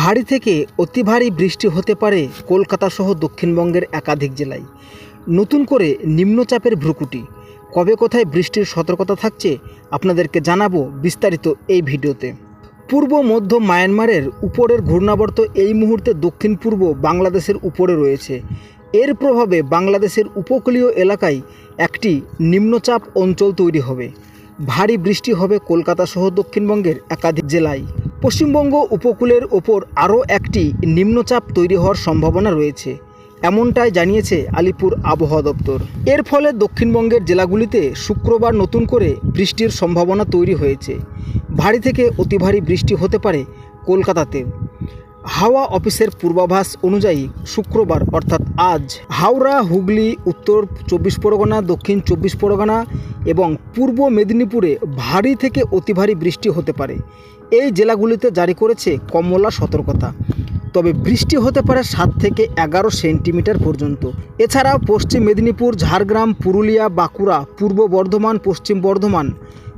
ভারী থেকে অতি ভারী বৃষ্টি হতে পারে কলকাতা সহ দক্ষিণবঙ্গের একাধিক জেলায়। নতুন করে নিম্নচাপের ভ্রুকুটি। কবে কোথায় বৃষ্টির সতর্কতা থাকছে আপনাদেরকে জানাব বিস্তারিত এই ভিডিওতে। পূর্ব, মধ্য মায়ানমারের উপরের ঘূর্ণাবর্ত এই মুহূর্তে দক্ষিণ পূর্ব বাংলাদেশের উপরে রয়েছে। এর প্রভাবে বাংলাদেশের উপকূলীয় এলাকায় একটি নিম্নচাপ অঞ্চল তৈরি হবে। ভারী বৃষ্টি হবে কলকাতা সহ দক্ষিণবঙ্গের একাধিক জেলায়। পশ্চিমবঙ্গ উপকূলের ওপর আরও একটি নিম্নচাপ তৈরি হওয়ার সম্ভাবনা রয়েছে, এমনটাই জানিয়েছে আলিপুর আবহাওয়া দপ্তর। এর ফলে দক্ষিণবঙ্গের জেলাগুলিতে শুক্রবার নতুন করে বৃষ্টির সম্ভাবনা তৈরি হয়েছে। ভারী থেকে অতি ভারী বৃষ্টি হতে পারে কলকাতাতেও। হাওয়া অফিসের পূর্বাভাস অনুযায়ী শুক্রবার, অর্থাৎ আজ, হাওড়া, হুগলি, উত্তর চব্বিশ পরগনা, দক্ষিণ চব্বিশ পরগনা এবং পূর্ব মেদিনীপুরে ভারী থেকে অতি ভারী বৃষ্টি হতে পারে। এই জেলাগুলিতে জারি করেছে কমলা সতর্কতা। তবে বৃষ্টি হতে পারে সাত থেকে এগারো সেন্টিমিটার পর্যন্ত। এছাড়াও পশ্চিম মেদিনীপুর, ঝাড়গ্রাম, পুরুলিয়া, বাঁকুড়া, পূর্ব বর্ধমান, পশ্চিম বর্ধমান,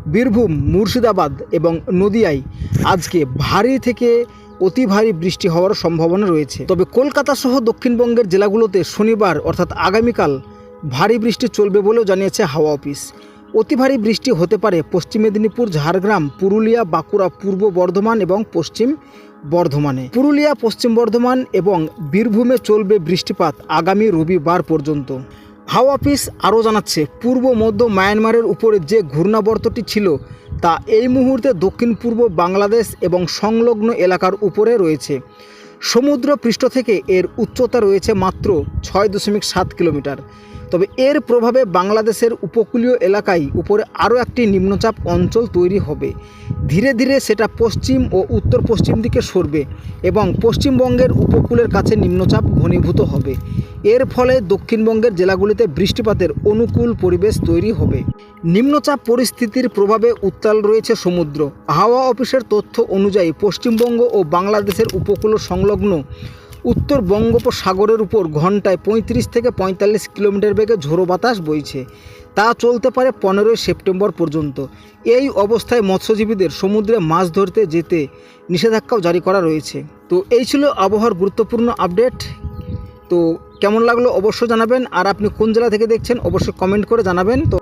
বীরভূম, মুর্শিদাবাদ এবং নদিয়ায় আজকে ভারী থেকে অতি ভারী বৃষ্টি হওয়ার সম্ভাবনা রয়েছে। তবে কলকাতা সহ দক্ষিণবঙ্গের জেলাগুলোতে শনিবার, অর্থাৎ আগামীকাল, ভারী বৃষ্টি চলবে বলেও জানিয়েছে হাওয়া অফিস। অতি ভারী বৃষ্টি হতে পারে পশ্চিম মেদিনীপুর, ঝাড়গ্রাম, পুরুলিয়া, বাঁকুড়া, পূর্ব বর্ধমান এবং পশ্চিম বর্ধমানে। পুরুলিয়া, পশ্চিম বর্ধমান এবং বীরভূমে চলবে বৃষ্টিপাত আগামী রবিবার পর্যন্ত। হাওয়া অফিস আরও জানাচ্ছে, পূর্ব, মধ্য মায়ানমারের উপরে যে ঘূর্ণাবর্তটি ছিল তা এই মুহূর্তে দক্ষিণ পূর্ব বাংলাদেশ এবং সংলগ্ন এলাকার উপরে রয়েছে। সমুদ্র পৃষ্ঠ থেকে এর উচ্চতা রয়েছে মাত্র ছয় দশমিক সাত কিলোমিটার। তবে এর প্রভাবে বাংলাদেশের উপকূলীয় এলাকায় উপরে আরও একটি নিম্নচাপ অঞ্চল তৈরি হবে। ধীরে ধীরে সেটা পশ্চিম ও উত্তর পশ্চিম দিকে সরবে এবং পশ্চিমবঙ্গের উপকূলের কাছে নিম্নচাপ ঘনীভূত হবে। এর ফলে দক্ষিণবঙ্গের জেলাগুলিতে বৃষ্টিপাতের অনুকূল পরিবেশ তৈরি হবে। নিম্নচাপ পরিস্থিতির প্রভাবে উত্তাল রয়েছে সমুদ্র। হাওয়া অফিসের তথ্য অনুযায়ী পশ্চিমবঙ্গ ও বাংলাদেশের উপকূল সংলগ্ন উত্তর বঙ্গোপসাগরের উপর ঘন্টায় পঁয়ত্রিশ থেকে পঁয়তাল্লিশ কিলোমিটার বেগে ঝোড়ো বাতাস বইছে। তা চলতে পারে পনেরোই সেপ্টেম্বর পর্যন্ত। এই অবস্থায় মৎস্যজীবীদের সমুদ্রে মাছ ধরতে যেতে নিষেধাজ্ঞাও জারি করা রয়েছে। তো এই ছিল আবহাওয়ার গুরুত্বপূর্ণ আপডেট। তো কেমন লাগল অবশ্যই জানাবেন। আর আপনি কোন জেলা থেকে দেখছেন অবশ্যই কমেন্ট করে জানাবেন। তো